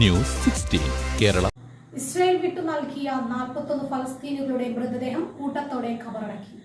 News sixteen Kerala. Israel വിട്ടു നൽകിയ നാൽപ്പത്തൊന്ന് ഫലസ്തീനുകളുടെ മൃതദേഹം കൂട്ടത്തോടെ ഖബറടക്കി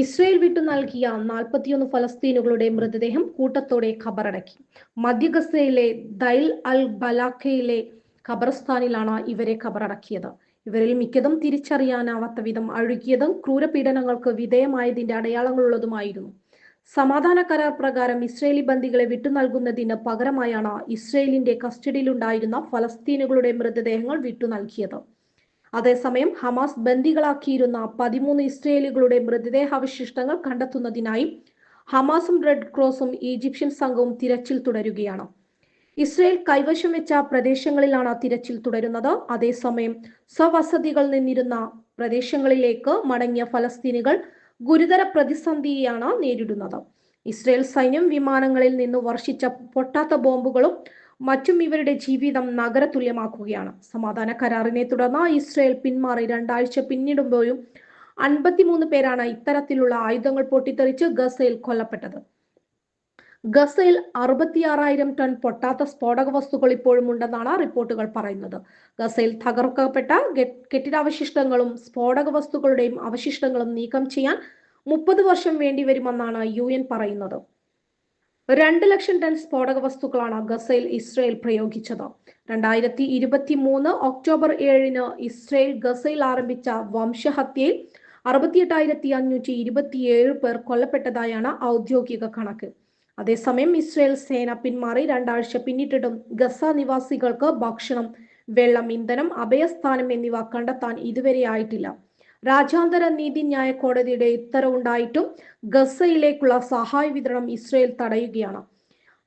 ഇസ്രയേൽ വിട്ടു നൽകിയ നാൽപ്പത്തിയൊന്ന് ഫലസ്തീനുകളുടെ മൃതദേഹം കൂട്ടത്തോടെ ഖബറടക്കി മധ്യ ഗസയിലെ ദൈൽ അൽ ബലാഖയിലെ ഖബർസ്ഥാനിലാണ് ഇവരെ ഖബറടക്കിയത് ഇവരിൽ മിക്കതും തിരിച്ചറിയാനാവാത്ത വിധം അഴുകിയതും ക്രൂരപീഡനങ്ങൾക്ക് വിധേയമായതിന്റെ അടയാളങ്ങളുള്ളതുമായിരുന്നു. സമാധാന കരാർ പ്രകാരം ഇസ്രയേലി ബന്ദികളെ വിട്ടു നൽകുന്നതിന് പകരമായാണ് ഇസ്രയേലിന്റെ കസ്റ്റഡിയിലുണ്ടായിരുന്ന ഫലസ്തീനുകളുടെ മൃതദേഹങ്ങൾ വിട്ടു നൽകിയത്. അതേസമയം ഹമാസ് ബന്ദികളാക്കിയിരുന്ന പതിമൂന്ന് ഇസ്രയേലികളുടെ മൃതദേഹാവശിഷ്ടങ്ങൾ കണ്ടെത്തുന്നതിനായി ഹമാസും റെഡ് ക്രോസും ഈജിപ്ഷ്യൻ സംഘവും തിരച്ചിൽ തുടരുകയാണ്. ഇസ്രയേൽ കൈവശം വെച്ച പ്രദേശങ്ങളിലാണ് തിരച്ചിൽ തുടരുന്നത്. അതേസമയം സ്വവസതികൾ നിന്നിരുന്ന പ്രദേശങ്ങളിലേക്ക് മടങ്ങിയ ഫലസ്തീനികൾ ഗുരുതര പ്രതിസന്ധിയാണ് നേരിടുന്നത്. ഇസ്രയേൽ സൈന്യം വിമാനങ്ങളിൽ നിന്ന് വർഷിച്ച പൊട്ടാത്ത ബോംബുകളും മറ്റും ഇവരുടെ ജീവിതം നഗരതുല്യമാക്കുകയാണ്. സമാധാന കരാറിനെ തുടർന്ന് ഇസ്രയേൽ പിന്മാറി രണ്ടാഴ്ച പിന്നിടുമ്പോഴും അൻപത്തിമൂന്ന് പേരാണ് ഇത്തരത്തിലുള്ള ആയുധങ്ങൾ പൊട്ടിത്തെറിച്ച് ഗസയിൽ കൊല്ലപ്പെട്ടത്. ഗസയിൽ അറുപത്തിയാറായിരം ടൺ പൊട്ടാത്ത സ്ഫോടക വസ്തുക്കൾ ഇപ്പോഴും ഉണ്ടെന്നാണ് റിപ്പോർട്ടുകൾ പറയുന്നത്. ഗസയിൽ തകർക്കപ്പെട്ട കെട്ടിടാവശിഷ്ടങ്ങളും സ്ഫോടക വസ്തുക്കളുടെയും അവശിഷ്ടങ്ങളും നീക്കം ചെയ്യാൻ മുപ്പത് വർഷം വേണ്ടിവരുമെന്നാണ് യു എൻ പറയുന്നത്. രണ്ട് ലക്ഷം ടൺ സ്ഫോടക വസ്തുക്കളാണ് ഗസയിൽ ഇസ്രയേൽ പ്രയോഗിച്ചത്. രണ്ടായിരത്തി ഇരുപത്തി മൂന്ന് ഒക്ടോബർ ഏഴിന് ഇസ്രയേൽ ഗസയിൽ ആരംഭിച്ച വംശഹത്യയിൽ അറുപത്തിയെട്ടായിരത്തി അഞ്ഞൂറ്റി ഇരുപത്തിയേഴ് പേർ കൊല്ലപ്പെട്ടതായാണ് ഔദ്യോഗിക കണക്ക്. അതേസമയം ഇസ്രയേൽ സേന പിന്മാറി രണ്ടാഴ്ച പിന്നിട്ടിട്ടും ഗസ നിവാസികൾക്ക് ഭക്ഷണം വെള്ളം ഇന്ധനം അഭയസ്ഥാനം എന്നിവ കണ്ടെത്താൻ ഇതുവരെ ആയിട്ടില്ല. രാജ്യാന്തര നീതിന്യായ കോടതിയുടെ ഉത്തരവുണ്ടായിട്ടും ഗസയിലേക്കുള്ള സഹായ വിതരണം ഇസ്രയേൽ തടയുകയാണ്.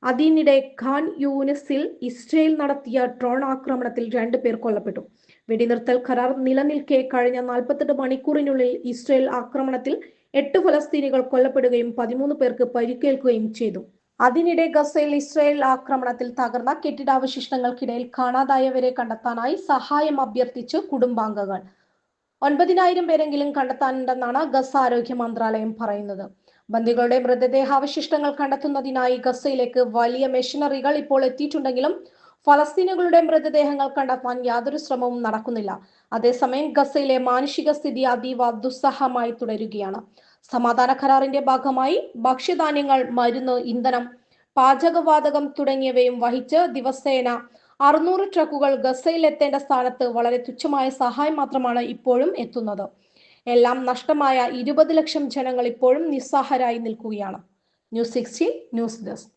അതിനിടെ ഖാൻ യൂനിസിൽ ഇസ്രയേൽ നടത്തിയ ഡ്രോൺ ആക്രമണത്തിൽ രണ്ടു പേർ കൊല്ലപ്പെട്ടു. വെടിനിർത്തൽ കരാർ നിലനിൽക്കെ കഴിഞ്ഞ നാൽപ്പത്തെട്ട് മണിക്കൂറിനുള്ളിൽ ഇസ്രയേൽ ആക്രമണത്തിൽ എട്ട് ഫലസ്തീനികൾ കൊല്ലപ്പെടുകയും പതിമൂന്ന് പേർക്ക് പരിക്കേൽക്കുകയും ചെയ്തു. അതിനിടെ ഗസയിൽ ഇസ്രായേൽ ആക്രമണത്തിൽ തകർന്ന കെട്ടിടാവശിഷ്ടങ്ങൾക്കിടയിൽ കാണാതായവരെ കണ്ടെത്താനായി സഹായം അഭ്യർത്ഥിച്ച് കുടുംബാംഗങ്ങൾ. ഒൻപതിനായിരം പേരെങ്കിലും കണ്ടെത്താനുണ്ടെന്നാണ് ഗസ ആരോഗ്യ മന്ത്രാലയം പറയുന്നത്. ബന്ദികളുടെ മൃതദേഹാവശിഷ്ടങ്ങൾ കണ്ടെത്തുന്നതിനായി ഗസയിലേക്ക് വലിയ മെഷീനറികൾ ഇപ്പോൾ എത്തിയിട്ടുണ്ടെങ്കിലും ഫലസ്തീനുകളുടെ മൃതദേഹങ്ങൾ കണ്ടെത്താൻ യാതൊരു ശ്രമവും നടക്കുന്നില്ല. അതേസമയം ഗസയിലെ മാനുഷിക സ്ഥിതി അതീവ ദുസ്സഹമായി തുടരുകയാണ്. സമാധാന കരാറിന്റെ ഭാഗമായി ഭക്ഷ്യധാന്യങ്ങൾ മരുന്ന് ഇന്ധനം പാചകവാതകം തുടങ്ങിയവയും വഹിച്ച് ദിവസേന അറുന്നൂറ് ട്രക്കുകൾ ഗസയിൽ എത്തേണ്ട സ്ഥാനത്ത് വളരെ തുച്ഛമായ സഹായം മാത്രമാണ് ഇപ്പോഴും എത്തുന്നത്. എല്ലാം നഷ്ടമായ ഇരുപത് ലക്ഷം ജനങ്ങൾ ഇപ്പോഴും നിസ്സഹാരായി നിൽക്കുകയാണ്. News sixteen news desk.